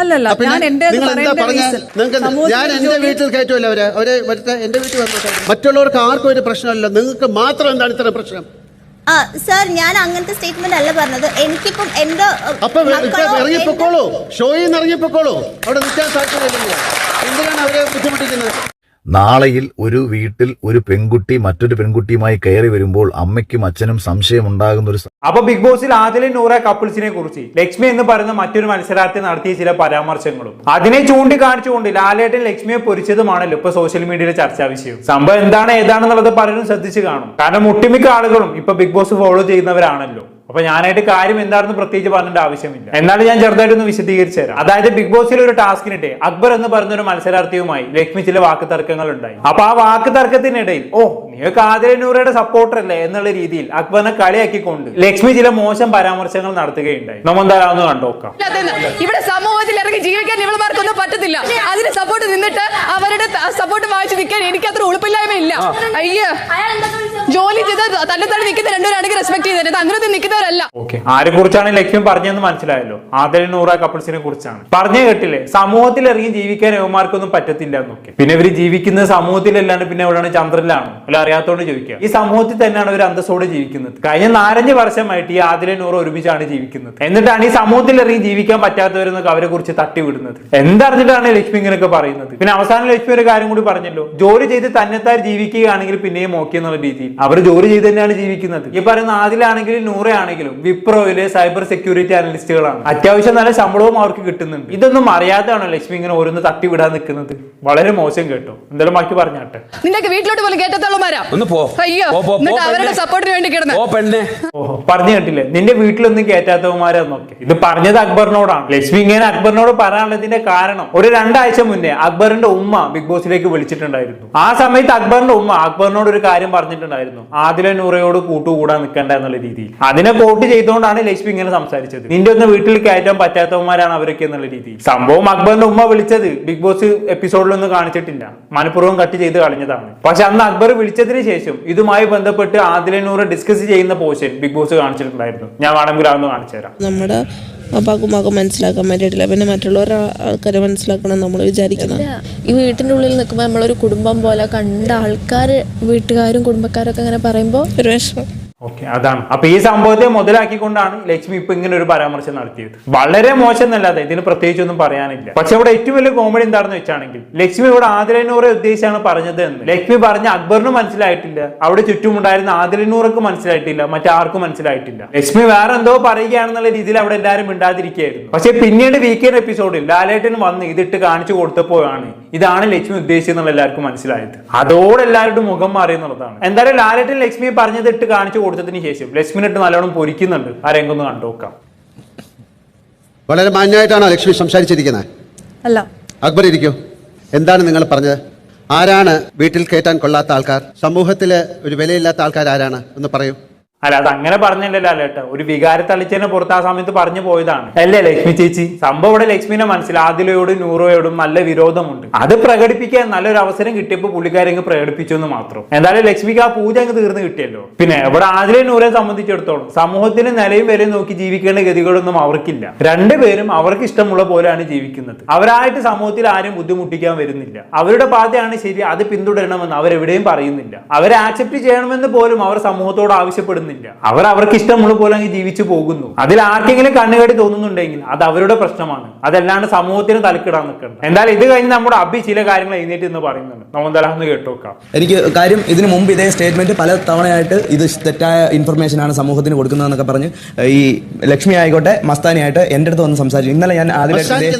അല്ലല്ല, ഞാൻ എന്താ എന്റെ വീട്ടിൽ കയറ്റുമല്ലോ അവരെ? അവരെ എന്റെ വീട്ടിൽ വന്നു? മറ്റുള്ളവർക്ക് ആർക്കും ഒരു പ്രശ്നമല്ല. നിങ്ങൾക്ക് മാത്രം എന്താണ് ഇത്ര പ്രശ്നം? ആ സാർ ഞാൻ അങ്ങനത്തെ സ്റ്റേറ്റ്മെന്റ് അല്ല പറഞ്ഞത്. എനിക്കിപ്പം എന്റെ ഇപ്പൊ മക്കളോ, ഇറങ്ങിപ്പോക്കോളൂ. ഷോയിൽ നിന്ന് ഇറങ്ങിപ്പോക്കോളൂ. അവിടെ നിൽക്കാൻ സാധ്യതയില്ല. എന്തിനാണ് അവരെ ബുദ്ധിമുട്ടിക്കുന്നത്? നാളെയിൽ ഒരു വീട്ടിൽ ഒരു പെൺകുട്ടി മറ്റൊരു പെൺകുട്ടിയുമായി കയറി വരുമ്പോൾ അമ്മയ്ക്കും അച്ഛനും സംശയമുണ്ടാകുന്ന ഒരു അപ്പൊ ബിഗ് ബോസിൽ ആദിലെ നൂറ കപ്പിൾസിനെ കുറിച്ച് ലക്ഷ്മി എന്ന് പറയുന്ന മറ്റൊരു മത്സരാർത്ഥി നടത്തിയ ചില പരാമർശങ്ങളും. അതിനെ ചൂണ്ടിക്കാണിച്ചുകൊണ്ട് ലാലേട്ടൻ ലക്ഷ്മിയെ പൊരിച്ചതുമാണല്ലോ ഇപ്പൊ സോഷ്യൽ മീഡിയയിലെ ചർച്ചാ വിഷയം. സംഭവം എന്താണ് ഏതാണെന്നുള്ളത് പലരും ശ്രദ്ധിച്ചു കാണും. കാരണം ഒട്ടുമിക്ക ആളുകളും ഇപ്പൊ ബിഗ് ബോസ് ഫോളോ ചെയ്യുന്നവരാണല്ലോ. അപ്പൊ ഞാനായിട്ട് കാര്യം എന്താണെന്ന് പ്രത്യേകിച്ച് പറഞ്ഞിട്ട് ആവശ്യമില്ല. എന്നാലും ഞാൻ ചെറുതായിട്ടൊന്ന് വിശദീകരിച്ചു തരാം. അതായത് ബിഗ് ബോസിൽ ഒരു ടാസ്കിനിടെ അക്ബർ എന്ന് പറയുന്ന ഒരു മത്സരാർത്ഥിയുമായി ലക്ഷ്മി ചില വാക്ക് തർക്കങ്ങൾ ഉണ്ടായി. അപ്പൊ ആ വാക്ക് തർക്കത്തിനിടയിൽ ഓ നീയൊക്കെ ആദില നൂറയുടെ സപ്പോർട്ടർ അല്ലേ? എന്നുള്ള രീതിയിൽ അക്ബറിനെ കളിയാക്കിക്കൊണ്ട് ലക്ഷ്മി ചില മോശം പരാമർശങ്ങൾ നടത്തുകയുണ്ടായി. നമ്മ എന്താണെന്ന് കണ്ടോക്കാം. ഇവിടെ സമൂഹത്തിൽ ഇറങ്ങി ജീവിക്കാൻ പറ്റത്തില്ല. അതിന് സപ്പോർട്ട് നിന്നിട്ട് അവരുടെ സപ്പോർട്ട് വാങ്ങിച്ചു നിൽക്കാൻ എനിക്ക് അത്ര ഉളുപ്പില്ലായ്മ ഇല്ല അയ്യോ. ജോലി ചെയ്ത് തന്നെ തന്നെ നിൽക്കുന്ന രണ്ടുപേരാണെങ്കിൽ റെസ്പെക്ട് ചെയ്തത് അങ്ങനെ നിൽക്കുന്നവരല്ല. ഓക്കെ. ആരെ കുറിച്ചാണ് ലക്ഷ്യം പറഞ്ഞതെന്ന് മനസ്സിലായല്ലോ? ആദരി നൂറ കപ്പിൾസിനെ കുറിച്ചാണ്. പറഞ്ഞു കേട്ടില്ലേ? സമൂഹത്തിൽ ഇറങ്ങി ജീവിക്കാൻ യുവമാർക്കൊന്നും പറ്റത്തില്ല എന്നൊക്കെ. പിന്നെ ഇവർ ജീവിക്കുന്നത് സമൂഹത്തിലല്ലാണ്ട് പിന്നെ എവിടെയാണ് ചന്ദ്രനിലാണ്? അല്ല അറിയാത്തോണ്ട് ചോദിക്കുക. ഈ സമൂഹത്തിൽ തന്നെയാണ് ഒരു അന്തസ്സോടെ ജീവിക്കുന്നത്. കഴിഞ്ഞ നാലഞ്ച് വർഷമായിട്ട് ഈ ആദില നൂറ ഒരുമിച്ചാണ് ജീവിക്കുന്നത്. എന്നിട്ടാണ് ഈ സമൂഹത്തിൽ ഇറങ്ങി ജീവിക്കാൻ പറ്റാത്തവരെന്നൊക്കെ അവരെ കുറിച്ച് തട്ടിവിടുന്നത്. എന്തറിഞ്ഞിട്ടാണ് ലക്ഷ്മി ഇങ്ങനെയൊക്കെ പറയുന്നത്? പിന്നെ അവസാനം ലക്ഷ്മി ഒരു കാര്യം കൂടി പറഞ്ഞല്ലോ. ജോലി ചെയ്ത് തന്നെത്താർ ജീവിക്കുകയാണെങ്കിൽ പിന്നെയും ഓക്കെ എന്നുള്ള രീതിയിൽ. അവർ ജോലി ചെയ്ത് തന്നെയാണ് ജീവിക്കുന്നത്. ഈ പറയുന്ന ആദിലാണെങ്കിലും നൂറയാണെങ്കിലും വിപ്രോയിലെ സൈബർ സെക്യൂരിറ്റി അനലിസ്റ്റുകളാണ്. അത്യാവശ്യം നല്ല ശമ്പളവും അവർക്ക് കിട്ടുന്നുണ്ട്. ഇതൊന്നും അറിയാതാണോ ലക്ഷ്മി ഇങ്ങനെ ഓരോന്ന് തട്ടിവിടാൻ നിൽക്കുന്നത്? വളരെ മോശം കേട്ടോ. എന്തായാലും ബാക്കി പറഞ്ഞാട്ടെ. നിനക്ക് വീട്ടിലോട്ട് പോലും ഒന്ന് പോ. അയ്യോ പോ, പോ, പോ, എന്നിട്ട് അവരുടെ സപ്പോർട്ടിന് വേണ്ടി കിടന്ന്. ഓ പെണ്ണെ. ഓഹോ പറഞ്ഞു കേട്ടില്ലേ? നിന്റെ വീട്ടിലൊന്നും കയറ്റാത്തവന്മാരെന്നൊക്കെ ഇത് പറഞ്ഞത് അക്ബറിനോടാണ്. ലക്ഷ്മി ഇങ്ങനെ അക്ബറിനോട് പറയാനുള്ളതിന്റെ കാരണം ഒരു രണ്ടാഴ്ച മുന്നേ അക്ബറിന്റെ ഉമ്മ ബിഗ് ബോസിലേക്ക് വിളിച്ചിട്ടുണ്ടായിരുന്നു. ആ സമയത്ത് അക്ബറിന്റെ ഉമ്മ അക്ബറിനോട് ഒരു കാര്യം പറഞ്ഞിട്ടുണ്ടായിരുന്നു. ആദില നൂറയോട് കൂട്ടുകൂടാൻ നിൽക്കേണ്ട എന്നുള്ള രീതിയിൽ. അതിനെ കോട്ട് ചെയ്തുകൊണ്ടാണ് ലക്ഷ്മി ഇങ്ങനെ സംസാരിച്ചത്. നിന്റെ ഒന്ന് വീട്ടിൽ കയറ്റാൻ പറ്റാത്തവന്മാരാണ് അവരൊക്കെ എന്നുള്ള രീതിയിൽ. സംഭവം അക്ബറിന്റെ ഉമ്മ വിളിച്ചത്. ബിഗ് ബോസ് എപ്പിസോഡിലൊന്നും കാണിച്ചിട്ടില്ല. മനഃപൂർവം കട്ട് ചെയ്ത് കളഞ്ഞതാണ്. പക്ഷെ അന്ന് അക്ബർ വിളിച്ചതിന് ശേഷം ഇതുമായി ബന്ധപ്പെട്ട് ആദില നൂറ് ഡിസ്കസ് ചെയ്യുന്ന പോർഷൻ ബിഗ് ബോസ് കാണിച്ചിട്ടുണ്ടായിരുന്നു. ഞാൻ വേണമെങ്കിൽ അതൊന്ന് കാണിച്ചു തരാം. നമ്മുടെ അപ്പാക്കും ഉമ്മാക്കും മനസ്സിലാക്കാൻ വേണ്ടിയിട്ടില്ല. പിന്നെ മറ്റുള്ളവർ ആൾക്കാരെ മനസ്സിലാക്കണം നമ്മൾ വിചാരിക്കുന്നത് ഈ വീട്ടിന്റെ ഉള്ളിൽ നിൽക്കുമ്പോൾ നമ്മളൊരു കുടുംബം പോലെ കണ്ട ആൾക്കാർ വീട്ടുകാരും കുടുംബക്കാരൊക്കെ അങ്ങനെ പറയുമ്പോൾ ഒരു വിഷമം. ഓക്കെ അതാണ്. അപ്പൊ ഈ സംഭവത്തെ മുതലാക്കിക്കൊണ്ടാണ് ലക്ഷ്മി ഇപ്പൊ ഇങ്ങനെ ഒരു പരാമർശം നടത്തിയത്. വളരെ മോശം എന്നല്ലാതെ ഇതിന് പ്രത്യേകിച്ചൊന്നും പറയാനില്ല. പക്ഷെ ഇവിടെ ഏറ്റവും വലിയ കോമഡി എന്താണെന്ന് വെച്ചാണെങ്കിൽ ലക്ഷ്മി ഇവിടെ ആദിലനൂറെ ഉദ്ദേശിച്ചാണ് പറഞ്ഞത് എന്ന്. ലക്ഷ്മി പറഞ്ഞ അക്ബറിന് മനസ്സിലായിട്ടില്ല. അവിടെ ചുറ്റുമുണ്ടായിരുന്ന ആദിലനൂറക്ക് മനസ്സിലായിട്ടില്ല. മറ്റാർക്കും മനസ്സിലായിട്ടില്ല. ലക്ഷ്മി വേറെ എന്തോ പറയുകയാണെന്നുള്ള രീതിയിൽ അവിടെ എല്ലാവരും മിണ്ടാതിരിക്കുകയായിരുന്നു. പക്ഷെ പിന്നീട് വീക്കെൻഡ് എപ്പിസോഡിൽ ലാലേട്ടൻ വന്ന് ഇതിട്ട് കാണിച്ചു കൊടുത്തപ്പോഴാണ് ഇതാണ് ലക്ഷ്മി ഉദ്ദേശിച്ചെന്നുള്ള എല്ലാവർക്കും മനസ്സിലായത്. അതോടെ എല്ലാവരുടെ മുഖം മാറി എന്നുള്ളതാണ് എന്തായാലും ലാലേട്ടൻ ലക്ഷ്മി പറഞ്ഞത് ഇട്ട് കാണിച്ചു കൊടുത്തതിന് ശേഷം ലക്ഷ്മിനിട്ട് നല്ലോണം പൊരിക്കുന്നുണ്ട്. ആ ഒന്ന് കണ്ടുനോക്കാം വളരെ മാന്യമായിട്ടാണോ ലക്ഷ്മി സംസാരിച്ചിരിക്കുന്നത്? അല്ല. അക്ബർ ഇരിക്കൂ. എന്താണ് നിങ്ങൾ പറഞ്ഞത്? ആരാണ് വീട്ടിൽ കയറ്റാൻ കൊള്ളാത്ത ആൾക്കാർ? സമൂഹത്തിൽ ഒരു വിലയില്ലാത്ത ആൾക്കാർ ആരാണ്? ഒന്ന് പറയൂ. അല്ല അത് അങ്ങനെ പറഞ്ഞില്ലല്ലോ അല്ലേട്ട. ഒരു വികാര തളിച്ചതിനെ പുറത്ത് ആ സമയത്ത് പറഞ്ഞു പോയതാണ്. അല്ലേ ലക്ഷ്മി ചേച്ചി? സംഭവം ഇവിടെ ലക്ഷ്മിനെ മനസ്സിൽ ആദിലയോടും നൂറോയോടും നല്ല വിരോധമുണ്ട്. അത് പ്രകടിപ്പിക്കാൻ നല്ലൊരു അവസരം കിട്ടിയപ്പോൾ പുള്ളിക്കാരങ്ങ് പ്രകടിപ്പിച്ചു എന്ന് മാത്രം. എന്തായാലും ലക്ഷ്മിക്ക് ആ പൂജ അങ്ങ് തീർന്ന് കിട്ടിയല്ലോ. പിന്നെ ഇവിടെ ആദിലയും നൂറെ സംബന്ധിച്ചിടത്തോളം സമൂഹത്തിന് നിലയും വരെയും നോക്കി ജീവിക്കേണ്ട ഗതികളൊന്നും അവർക്കില്ല. രണ്ടുപേരും അവർക്ക് ഇഷ്ടമുള്ള പോലെയാണ് ജീവിക്കുന്നത്. അവരായിട്ട് സമൂഹത്തിൽ ആരും ബുദ്ധിമുട്ടിക്കാൻ വരുന്നില്ല. അവരുടെ പാതയാണ് ശരി അത് പിന്തുടരണമെന്ന് അവരെവിടെയും പറയുന്നില്ല. അവരെ ആക്സെപ്റ്റ് ചെയ്യണമെന്ന് പോലും അവർ സമൂഹത്തോട് ആവശ്യപ്പെടുന്നില്ല. അവർ അവർക്ക് ഇഷ്ടമുള്ള പോലെ അങ്ങ് ജീവിച്ചു പോകുന്നു. അതിൽ ആർക്കെങ്കിലും കണ്ണുകേടി തോന്നുന്നുണ്ടെങ്കിൽ അത് അവരുടെ പ്രശ്നമാണ്. അതല്ലാണ്ട് സമൂഹത്തിന് തലക്കിടാൻ നിൽക്കണം എന്തായാലും ഇത് കഴിഞ്ഞ് നമ്മുടെ അഭി ചില കാര്യങ്ങൾ എഴുന്നേറ്റ് എന്ന് പറയുന്നുണ്ട്. ഒന്ന് കേട്ടോക്കാം എനിക്ക് കാര്യം ഇതിനു മുമ്പ് ഇതേ സ്റ്റേറ്റ്മെന്റ് പല തവണയായിട്ട് ഇത് തെറ്റായ ഇൻഫർമേഷൻ ആണ് സമൂഹത്തിന് കൊടുക്കുന്നതെന്നൊക്കെ പറഞ്ഞ് ഈ ലക്ഷ്മി ആയിക്കോട്ടെ മസ്താനി ആയിട്ട് എന്റെ അടുത്ത് വന്ന് സംസാരിച്ചു. ഇന്നലെ ഞാൻ ആദ്യമായിട്ട്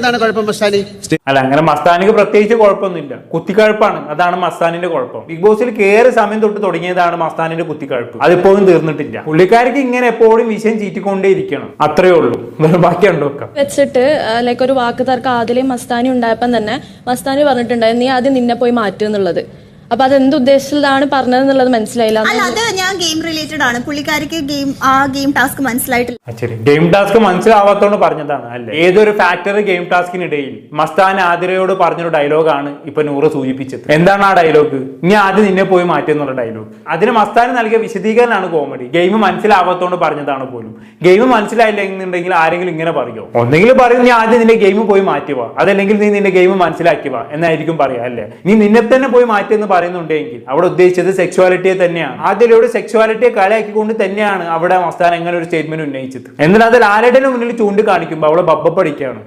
അല്ല അങ്ങനെ മസ്താനിക്ക് പ്രത്യേകിച്ച് കുഴപ്പമൊന്നുമില്ല. കുത്തിക്കഴപ്പാണ്. അതാണ് മസ്താനിന്റെ കുഴപ്പം. ബിഗ് ബോസിൽ കയറി സമയം തൊട്ട് തുടങ്ങിയതാണ് മസ്താനിന്റെ കുത്തിക്കഴപ്പ്. അതിപ്പോഴും തീർന്നിട്ടില്ല. പുള്ളിക്കാർക്ക് ഇങ്ങനെ എപ്പോഴും വിഷയം ചീറ്റിക്കൊണ്ടേ ഇരിക്കണം അത്രേ ഉള്ളൂ. വേറെ ബാക്കി ഉണ്ടോക്കാം വെച്ചിട്ട് ലൈക്ക് ഒരു വാക്ക് തർക്കം ആദിലെയും മസ്താനി ഉണ്ടായപ്പം തന്നെ മസ്താനി പറഞ്ഞിട്ടുണ്ടായിരുന്നു നീ ആദ്യം നിന്നെ പോയി മാറ്റുക എന്നുള്ളത്. അപ്പൊ അത് എന്ത് ഉദ്ദേശത്തിലാണ് പറഞ്ഞതെന്നുള്ളത് മനസ്സിലായില്ല അല്ല അത് ഞാൻ ഗെയിം റിലേറ്റഡ് ആണ്. പുള്ളിക്കാരിക്ക് ഗെയിം ആ ഗെയിം ടാസ്ക് മനസ്സിലായിട്ടില്ല. ശരി. ഗെയിം ടാസ്ക് മനസ്സിലാവാത്തോണ്ട് പറഞ്ഞതാണ് അല്ലേ? ഏതൊരു ഫാക്ടറി ഗെയിം ടാസ്കിനിടയിൽ മസ്താൻ ആതിരയോട് പറഞ്ഞൊരു ഡയലോഗാണ് ഇപ്പൊ നൂറ് സൂചിപ്പിച്ചത്. എന്താണ് ആ ഡയലോഗ് ഇനി ആദ്യം നിന്നെ പോയി മാറ്റിയെന്നുള്ള ഡയലോഗ് അതിന് മസ്താൻ നൽകിയ വിശദീകരണമാണ് കോമഡി ഗെയിം മനസ്സിലാവാത്തോണ്ട് പറഞ്ഞതാണ് പോലും. ഗെയിം മനസ്സിലായില്ലെന്നുണ്ടെങ്കിൽ ആരെങ്കിലും ഇങ്ങനെ പറയോ? ഒന്നെങ്കിൽ പറയും നീ ആദ്യം നിന്റെ ഗെയിം പോയി മാറ്റുക അതല്ലെങ്കിൽ നീ നിന്റെ ഗെയിം മനസ്സിലാക്കുക എന്നായിരിക്കും പറയാ അല്ലേ? നീ നിന്നെ തന്നെ പോയി മാറ്റിയെന്ന് പറയുന്നുണ്ടെങ്കിൽ അവിടെ ഉദ്ദേശിച്ചത് സെക്സ്വാലിറ്റിയെ തന്നെയാണ്. ആദ്യയിലൂടെ സെക്സ്വാലിറ്റിയെ കളിയാക്കിക്കൊണ്ട് തന്നെയാണ് അവിടെ മസ്താൻ എങ്ങനെ ഒരു സ്റ്റേറ്റ്മെന്റ് ഉന്നയിച്ചത്. എന്നാൽ അത് ആരുടെ മുന്നിൽ ചൂണ്ടിക്കാണിക്കുമ്പോൾ അവളെ ബബ്ബപ്പടിക്കുകയാണ്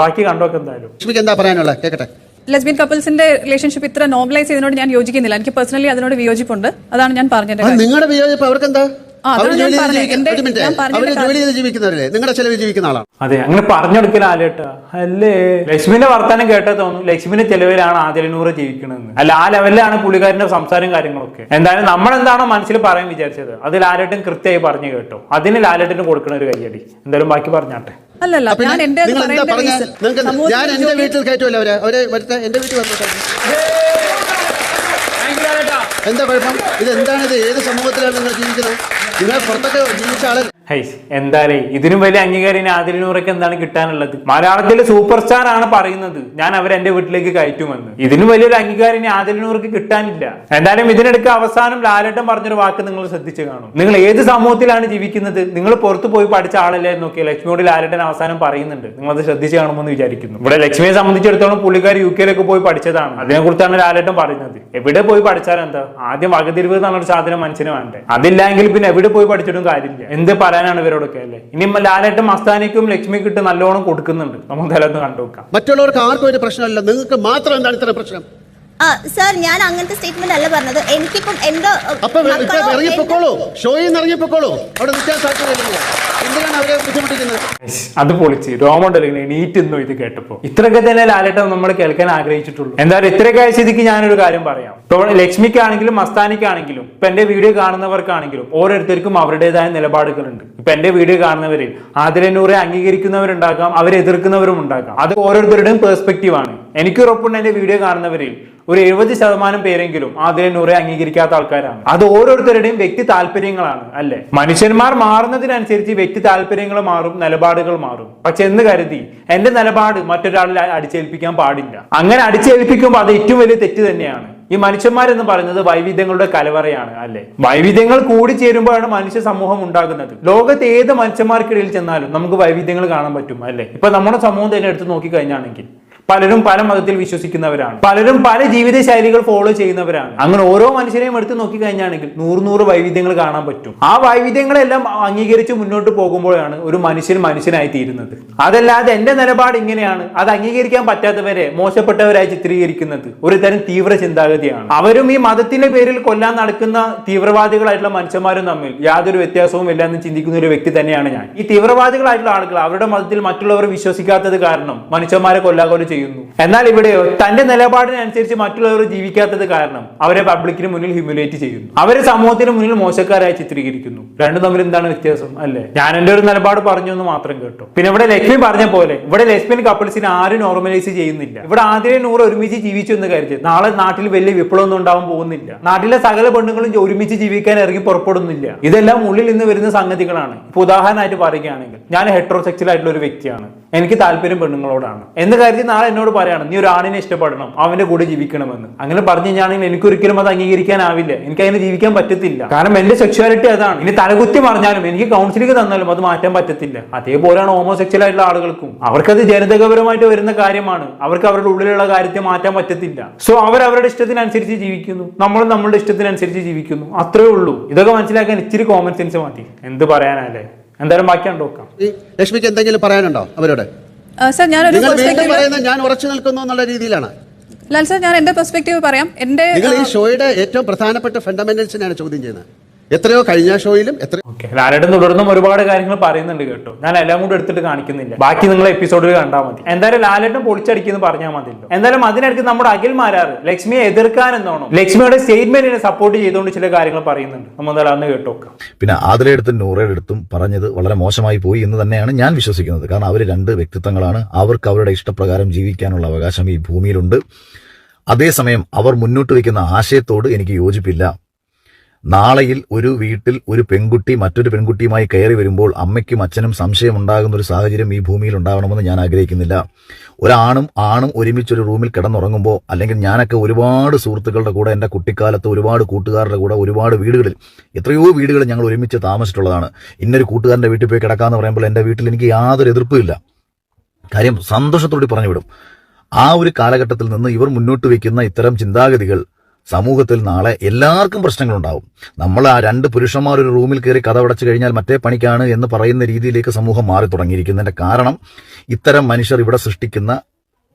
ബാക്കി കണ്ടോക്കെ എന്തായാലും. എന്താ പറയാനുള്ളത്? കേക്കട്ടെ. ലെസ്ബിയൻ കപ്പിൾസിന്റെ റിലേഷൻഷിപ്പ് ഇത്ര നോർമലൈസ് ചെയ്തതിനോട് ഞാൻ യോജിക്കുന്നില്ല. എനിക്ക് പേഴ്സണലി അതിനോട് വിയോജിപ്പുണ്ട്. അതാണ് ഞാൻ പറഞ്ഞത് നിങ്ങളുടെ വിയോജിപ്പ് അവർക്കെന്താ? അവർ ജോലി ചെയ്ത് ജീവിക്കുന്നവരല്ലേ? നിങ്ങളുടെ ചെലവ് ജീവിക്കുന്ന ആളാണ്. അതെ അങ്ങനെ പറഞ്ഞെടുക്കല ആലേട്ട അല്ലേ? ലക്ഷ്മിന്റെ വർത്താനം കേട്ടാ തോന്നുന്നു. ലക്ഷ്മിന്റെ ചെലവിലാണ് ആദിലനൂറ് ജീവിക്കണമെന്ന് അല്ല ആ ലെവലിലാണ് പുള്ളിക്കാരന്റെ സംസാരം കാര്യങ്ങളൊക്കെ. എന്തായാലും നമ്മൾ എന്താണോ മനസ്സിൽ പറയാൻ വിചാരിച്ചത് അത് ലാലേട്ടൻ കൃത്യമായി പറഞ്ഞു കേട്ടോ. അതിന് ലാലേട്ടന് കൊടുക്കണ ഒരു കയ്യടി. എന്തായാലും ബാക്കി പറഞ്ഞാട്ടെ. അല്ലല്ല ഞാൻ എന്റെ വീട്ടിൽ കയറ്റുമല്ലോ അവരെ? അവരെ എന്റെ വീട്ടിൽ വന്നു എന്താ കുഴപ്പം? ഇത് എന്താണ് ഇത്? ഏത് സമൂഹത്തിലാണ് നിങ്ങൾ ജീവിക്കുന്നത്? നിങ്ങൾ പുറത്തൊക്കെ ജീവിച്ച ആളെ ഹൈസ് എന്തായാലേ ഇതിനും വലിയ അംഗീകാരം ഇനി ആദിലനൂറൊക്കെ എന്താണ് കിട്ടാനുള്ളത്? മലയാളത്തിലെ സൂപ്പർ സ്റ്റാർ ആണ് പറയുന്നത്. ഞാൻ അവരെ എന്റെ വീട്ടിലേക്ക് കയറ്റുമെന്ന്. ഇതിനും വലിയൊരു അംഗീകാരം ഇനി ആദിലനൂർക്ക് കിട്ടാനില്ല. എന്തായാലും ഇതിനിടയ്ക്ക് അവസാനം ലാലേട്ടൻ പറഞ്ഞൊരു വാക്ക് നിങ്ങൾ ശ്രദ്ധിച്ചു കാണും. നിങ്ങൾ ഏത് സമൂഹത്തിലാണ് ജീവിക്കുന്നത്? നിങ്ങൾ പുറത്തു പോയി പഠിച്ച ആളല്ലേ എന്നൊക്കെ ലക്ഷ്മിയോട് ലാലേട്ടൻ അവസാനം പറയുന്നുണ്ട്. നിങ്ങൾ അത് ശ്രദ്ധിച്ചു കാണുമെന്ന് വിചാരിക്കുന്നു. ഇവിടെ ലക്ഷ്മിയെ സംബന്ധിച്ചിടത്തോളം പുള്ളിക്കാർ യു കെയിലൊക്കെ പോയി പഠിച്ചതാണ്. അതിനെ കുറിച്ചാണ് ലാലേട്ടൻ പറയുന്നത് എവിടെ പോയി പഠിച്ചാൽ എന്താ? ആദ്യം വകതിരിവ് എന്നുള്ള സാധനം മനസ്സിന് വേണ്ടേ? അതില്ലെങ്കിൽ പിന്നെ എവിടെ പോയി പഠിച്ചിട്ടും കാര്യമില്ല. എന്ത് പറയാനാണ് ഇവരോടൊക്കെ അല്ലേ? ഇനി ലാലായിട്ട് മസ്താനിക്കും ലക്ഷ്മിക്കും ഇട്ട് നല്ലോണം കൊടുക്കുന്നുണ്ട്. നമുക്ക് കണ്ടു കണ്ടുവെക്കാം മറ്റുള്ളവർക്ക് ആർക്കും ഒരു പ്രശ്നമല്ല. നിങ്ങൾക്ക് മാത്രം എന്താണ് ഇത്ര പ്രശ്നം? ആ സർ ഞാൻ അങ്ങനത്തെ സ്റ്റേറ്റ്മെന്റ് അല്ല പറഞ്ഞത്. എനിക്കിപ്പം എന്തോ അപ്പൊ ഇറങ്ങിപ്പോക്കോളൂ. ഷോയിൽ നിന്ന് ഇറങ്ങിപ്പോക്കോളൂ. അവിടെ നിൽക്കാൻ സാധ്യതയില്ല എന്തിനാണ് അവരെ ബുദ്ധിമുട്ടിക്കുന്നത്? അത് പൊളിച്ച്. രോമണ്ടല്ലേ നീറ്റുന്നു ഇത് കേട്ടപ്പോ. ഇത്രയൊക്കെ തന്നെ ലാലേട്ടൻ നമ്മൾ കേൾക്കാൻ ആഗ്രഹിച്ചിട്ടുള്ളൂ. എന്തായാലും ഇത്രയൊക്കെ ആയ സ്ഥിതിക്ക് ഞാനൊരു കാര്യം പറയാം. ഇപ്പോൾ ലക്ഷ്മിക്കാണെങ്കിലും മസ്താനിക്കാണെങ്കിലും ഇപ്പൊ എന്റെ വീഡിയോ കാണുന്നവർക്കാണെങ്കിലും ഓരോരുത്തർക്കും അവരുടേതായ നിലപാടുകളുണ്ട്. ഇപ്പൊ എന്റെ വീഡിയോ കാണുന്നവരിൽ ആദരനൂറെ അംഗീകരിക്കുന്നവരുണ്ടാകാം അവരെ എതിർക്കുന്നവരും ഉണ്ടാകാം. അത് ഓരോരുത്തരുടെയും പേഴ്സ്പെക്റ്റീവ് ആണ്. എനിക്ക് ഉറപ്പുണ്ട് എന്റെ വീഡിയോ കാണുന്നവരിൽ ഒരു എഴുപത് ശതമാനം പേരെങ്കിലും ആതിരനൂറെ അംഗീകരിക്കാത്ത ആൾക്കാരാണ്. അത് ഓരോരുത്തരുടെയും വ്യക്തി താല്പര്യങ്ങളാണ് അല്ലെ? മനുഷ്യന്മാർ മാറുന്നതിനനുസരിച്ച് വ്യക്തി താല്പര്യങ്ങൾ മാറും നിലപാടുകൾ മാറും. പക്ഷെ എന്ന് കരുതി എന്റെ നിലപാട് മറ്റൊരാളിൽ അടിച്ചേൽപ്പിക്കാൻ പാടില്ല. അങ്ങനെ അടിച്ചേൽപ്പിക്കുമ്പോൾ അത് ഏറ്റവും വലിയ തെറ്റ് തന്നെയാണ്. ഈ മനുഷ്യന്മാരെന്ന് പറയുന്നത് വൈവിധ്യങ്ങളുടെ കലവറയാണ് അല്ലെ? വൈവിധ്യങ്ങൾ കൂടി ചേരുമ്പോഴാണ് മനുഷ്യ സമൂഹം ഉണ്ടാകുന്നത്. ലോകത്ത് ഏത് മനുഷ്യന്മാർക്കിടയിൽ ചെന്നാലും നമുക്ക് വൈവിധ്യങ്ങൾ കാണാൻ പറ്റും അല്ലെ? ഇപ്പൊ നമ്മുടെ സമൂഹം തന്നെ എടുത്ത് നോക്കിക്കഴിഞ്ഞാണെങ്കിൽ പലരും പല മതത്തിൽ വിശ്വസിക്കുന്നവരാണ്. പലരും പല ജീവിത ശൈലികൾ ഫോളോ ചെയ്യുന്നവരാണ്. അങ്ങനെ ഓരോ മനുഷ്യരെയും എടുത്ത് നോക്കിക്കഴിഞ്ഞാണെങ്കിൽ നൂറ് നൂറ് വൈവിധ്യങ്ങൾ കാണാൻ പറ്റും. ആ വൈവിധ്യങ്ങളെല്ലാം അംഗീകരിച്ച് മുന്നോട്ട് പോകുമ്പോഴാണ് ഒരു മനുഷ്യൻ മനുഷ്യനായി തീരുന്നത്. അതല്ലാതെ എന്റെ നിലപാട് ഇങ്ങനെയാണ്. അത് അംഗീകരിക്കാൻ പറ്റാത്തവരെ മോശപ്പെട്ടവരായി ചിത്രീകരിക്കുന്നത് ഒരു തരം തീവ്ര ചിന്താഗതിയാണ്. അവരും ഈ മതത്തിന്റെ പേരിൽ കൊല്ലാൻ നടക്കുന്ന തീവ്രവാദികളായിട്ടുള്ള മനുഷ്യന്മാരും തമ്മിൽ യാതൊരു വ്യത്യാസവും ഇല്ല എന്ന് ചിന്തിക്കുന്ന ഒരു വ്യക്തി തന്നെയാണ് ഞാൻ. ഈ തീവ്രവാദികളായിട്ടുള്ള ആളുകൾ അവരുടെ മതത്തിൽ മറ്റുള്ളവർ വിശ്വസിക്കാത്തത് കാരണം മനുഷ്യന്മാരെ കൊല്ലാകൊല ചെയ്യുന്നു. എന്നാൽ ഇവിടെയോ തന്റെ നിലപാടിനനുസരിച്ച് മറ്റുള്ളവർ ജീവിക്കാത്തത് കാരണം അവരെ പബ്ലിക്കിന് മുന്നിൽ ഹ്യൂമിലേറ്റ് ചെയ്യുന്നു. അവരെ സമൂഹത്തിന് മുന്നിൽ മോശക്കാരായി ചിത്രീകരിക്കുന്നു. രണ്ടും തമ്മിൽ എന്താണ് വ്യത്യാസം? അല്ലേ? ഞാൻ എന്റെ ഒരു നിലപാട് പറഞ്ഞു എന്ന് മാത്രം കേട്ടോ. പിന്നെ ഇവിടെ ലക്ഷ്മി പറഞ്ഞ പോലെ ഇവിടെ ലെസ്ബിയൻ കപ്പിൾസിനെ ആരും നോർമലൈസ് ചെയ്യുന്നില്ല. ഇവിടെ ആദ്യം നൂറ് ഒരുമിച്ച് ജീവിച്ചു എന്ന് കരുതി. നാളെ നാട്ടിൽ വലിയ വിപ്ലവം ഒന്നും ഉണ്ടാവാൻ പോകുന്നില്ല. നാട്ടിലെ സകല പെണ്ണുങ്ങളും ഒരുമിച്ച് ജീവിക്കാൻ ഇറങ്ങി പുറപ്പെടുന്നില്ല. ഇതെല്ലാം ഉള്ളിൽ നിന്ന് വരുന്ന സംഗതികളാണ്. ഇപ്പൊ ഉദാഹരണമായിട്ട് പറയുകയാണെങ്കിൽ ഞാൻ ഹെട്രോസെക്ച്വൽ ആയിട്ടുള്ള ഒരു വ്യക്തിയാണ്. എനിക്ക് താല്പര്യം പെണ്ണുങ്ങളോടാണ്. എന്ന് കരുതി നാളെ എന്നോട് പറയണം നീ ഒരു ആണിനെ ഇഷ്ടപ്പെടണം അവന്റെ കൂടെ ജീവിക്കണമെന്ന്. അങ്ങനെ പറഞ്ഞു കഴിഞ്ഞാണെങ്കിൽ എനിക്കൊരിക്കലും അത് അംഗീകരിക്കാനാവില്ല. എനിക്ക് അതിന് ജീവിക്കാൻ പറ്റത്തില്ല. കാരണം എന്റെ സെക്ഷുവാലിറ്റി അതാണ്. ഇനി തലകുത്തി പറഞ്ഞാലും എനിക്ക് കൗൺസിലിംഗ് തന്നാലും അത് മാറ്റാൻ പറ്റത്തില്ല. അതേപോലെയാണ് ഹോമോസെക്ച്വൽ ആയിട്ടുള്ള ആളുകൾക്കും. അവർക്കത് ജനിതകപരമായിട്ട് വരുന്ന കാര്യമാണ്. അവർക്ക് അവരുടെ ഉള്ളിലുള്ള കാര്യത്തെ മാറ്റാൻ പറ്റത്തില്ല. സോ അവർ അവരുടെ ഇഷ്ടത്തിനനുസരിച്ച് ജീവിക്കുന്നു. നമ്മൾ നമ്മളുടെ ഇഷ്ടത്തിനനുസരിച്ച് ജീവിക്കുന്നു. അത്രേ ഉള്ളൂ. ഇതൊക്കെ മനസ്സിലാക്കാൻ ഇച്ചിരി കോമൺ സെൻസ് മതി. എന്ത് പറയാനല്ലേ എന്തായാലും ബാക്കി നോക്കാം. ലക്ഷ്മിക്ക് എന്തെങ്കിലും പറയാനുണ്ടോ അവരോട്? സർ ഞാനൊരു ഞാൻ ഉറച്ചു നിൽക്കുന്നു എന്നുള്ള രീതിയിലാണ്. ലാൽ സർ ഞാൻ എന്റെ പെർസ്പെക്റ്റീവ് പറയാം. എന്റെ ഈ ഷോയുടെ ഏറ്റവും പ്രധാനപ്പെട്ട ഫണ്ടമെന്റൽസിനാണ് ചോദ്യം ചെയ്യുന്നത്. എത്രയോ കഴിഞ്ഞ ഷോയിലും എത്ര ഓക്കെ. ലാലേട്ടൻ തുടർന്നും ഒരുപാട് കാര്യങ്ങൾ പറയുന്നുണ്ട് കേട്ടോ. ഞാൻ എല്ലാം കൂടെ എടുത്തിട്ട് കാണിക്കുന്നില്ല. ബാക്കി നിങ്ങൾ എപ്പിസോഡിൽ കണ്ടാൽ മതി. എന്തായാലും ലാലേട്ടൻ പൊളിച്ചടിക്കുന്നു പറഞ്ഞാൽ മതിയല്ലോ. എന്തായാലും അതിനിടയ്ക്ക് നമ്മുടെ അഖിൽ മാരാറ് ലക്ഷ്മിയെ എതിർക്കാൻ എന്നോണം ലക്ഷ്മിയുടെ സ്റ്റേറ്റ്മെന്റിനെ സപ്പോർട്ട് ചെയ്തുകൊണ്ട് ചില കാര്യങ്ങൾ പറയുന്നുണ്ട്. നമ്മൾ എന്തായാലും അന്ന് കേട്ടോക്കാം. പിന്നെ ആതിരയെടുത്തും നൂറയുടെ അടുത്തും പറഞ്ഞത് വളരെ മോശമായി പോയി എന്ന് തന്നെയാണ് ഞാൻ വിശ്വസിക്കുന്നത്. കാരണം അവർ രണ്ട് വ്യക്തിത്വങ്ങളാണ്. അവർക്ക് അവരുടെ ഇഷ്ടപ്രകാരം ജീവിക്കാനുള്ള അവകാശം ഈ ഭൂമിയിലുണ്ട്. അതേസമയം അവർ മുന്നോട്ട് വയ്ക്കുന്ന ആശയത്തോട് എനിക്ക് യോജിപ്പില്ല. നാളെയിൽ ഒരു വീട്ടിൽ ഒരു പെൺകുട്ടി മറ്റൊരു പെൺകുട്ടിയുമായി കയറി വരുമ്പോൾ അമ്മയ്ക്കും അച്ഛനും സംശയം ഉണ്ടാകുന്ന ഒരു സാഹചര്യം ഈ ഭൂമിയിൽ ഉണ്ടാവണമെന്ന് ഞാൻ ആഗ്രഹിക്കുന്നില്ല. ഒരാണും ആണും ഒരുമിച്ചൊരു റൂമിൽ കിടന്നുറങ്ങുമ്പോൾ അല്ലെങ്കിൽ ഞാനൊക്കെ ഒരുപാട് സുഹൃത്തുക്കളുടെ കൂടെ എന്റെ കുട്ടിക്കാലത്ത് ഒരുപാട് കൂട്ടുകാരുടെ കൂടെ ഒരുപാട് വീടുകളിൽ എത്രയോ വീടുകളിൽ ഞങ്ങൾ ഒരുമിച്ച് താമസിച്ചിട്ടുള്ളതാണ്. ഇന്നൊരു കൂട്ടുകാരന്റെ വീട്ടിൽ പോയി കിടക്കാന്ന് പറയുമ്പോൾ എന്റെ വീട്ടിൽ എനിക്ക് യാതൊരു എതിർപ്പുമില്ല കാര്യം സന്തോഷത്തോടെ പറഞ്ഞു വിടും ആ ഒരു കാലഘട്ടത്തിൽ നിന്ന് ഇവർ മുന്നോട്ട് വയ്ക്കുന്ന ഇത്തരം ചിന്താഗതികൾ സമൂഹത്തിൽ നാളെ എല്ലാവർക്കും പ്രശ്നങ്ങളുണ്ടാവും. നമ്മൾ ആ രണ്ട് പുരുഷന്മാർ ഒരു റൂമിൽ കയറി കഥവടച്ചു കഴിഞ്ഞാൽ മറ്റേ പണിക്കാണ് എന്ന് പറയുന്ന രീതിയിലേക്ക് സമൂഹം മാറി തുടങ്ങിയിരിക്കുന്നതിന്റെ കാരണം ഇത്തരം മനുഷ്യർ ഇവിടെ സൃഷ്ടിക്കുന്ന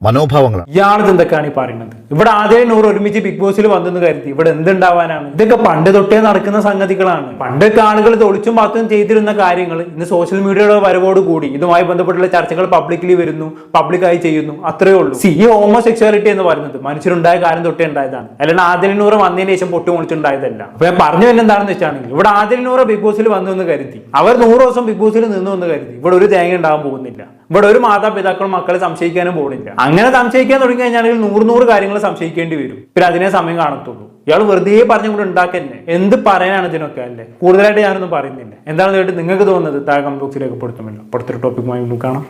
മനോഭാവങ്ങളാണ്. ഇയാളത് എന്തൊക്കെയാണ് ഈ പറയുന്നത്? ഇവിടെ ആദ്യം നൂറ് ഒരുമിച്ച് ബിഗ് ബോസിൽ വന്നെന്ന് കരുതി. ഇവിടെ എന്തുണ്ടാവാനാണ്? ഇതൊക്കെ പണ്ട് തൊട്ടേ നടക്കുന്ന സംഗതികളാണ്. പണ്ടൊക്കെ ആളുകൾ തൊളിച്ചും പാത്തും ചെയ്തിരുന്ന കാര്യങ്ങൾ ഇന്ന് സോഷ്യൽ മീഡിയയുടെ വരവോട് കൂടി ഇതുമായി ബന്ധപ്പെട്ടുള്ള ചർച്ചകൾ പബ്ലിക്കലി വരുന്നു പബ്ലിക്കായി ചെയ്യുന്നു അത്രയേ ഉള്ളൂ. സി ഈ ഹോമോസെക്ച്വാലിറ്റി എന്ന് പറയുന്നത് മനുഷ്യരുണ്ടായ കാര്യം തൊട്ടേ ഉണ്ടായതാണ്. അല്ലാണ്ട് ആദ്യം നൂറ് വന്നതിന് ശേഷം പൊട്ടി മുളിച്ചുണ്ടായതല്ല അപ്പൊ ഞാൻ പറഞ്ഞു തന്നെ എന്താണെന്ന് വെച്ചാണെങ്കിൽ ഇവിടെ ആദ്യം നൂറ് ബിഗ് ബോസിൽ വന്നു എന്ന് കരുതി. അവർ നൂറ് ദിവസം ബിഗ് ബോസിൽ നിന്നു എന്ന് കരുതി. ഇവിടെ ഒരു തേങ്ങ ഉണ്ടാകാൻ പോകുന്നില്ല. ഇവിടെ ഒരു മാതാപിതാക്കളും മക്കളെ സംശയിക്കാനും പോകുന്നില്ല അങ്ങനെ സംശയിക്കാൻ തുടങ്ങി കഴിഞ്ഞാൽ നൂറ് നൂറ് കാര്യങ്ങൾ സംശയിക്കേണ്ടി വരും. പിന്നെ അതിനെ സമയം കാണത്തുള്ളൂ. ഇയാൾ വെറുതെ പറഞ്ഞുകൊണ്ട് ഉണ്ടാക്കന്നെ എന്ത് പറയാനാണ് ഇതിനൊക്കെ അല്ലേ? കൂടുതലായിട്ട് ഞാനൊന്നും പറയുന്നില്ല. എന്താണെന്ന് കേട്ട് നിങ്ങൾക്ക് തോന്നുന്നത്? താഴെ കമന്റ് ബോക്സിൽ രേഖപ്പെടുത്തുമല്ലോ. അടുത്തൊരു ടോപ്പിക്കുമായി കാണാം.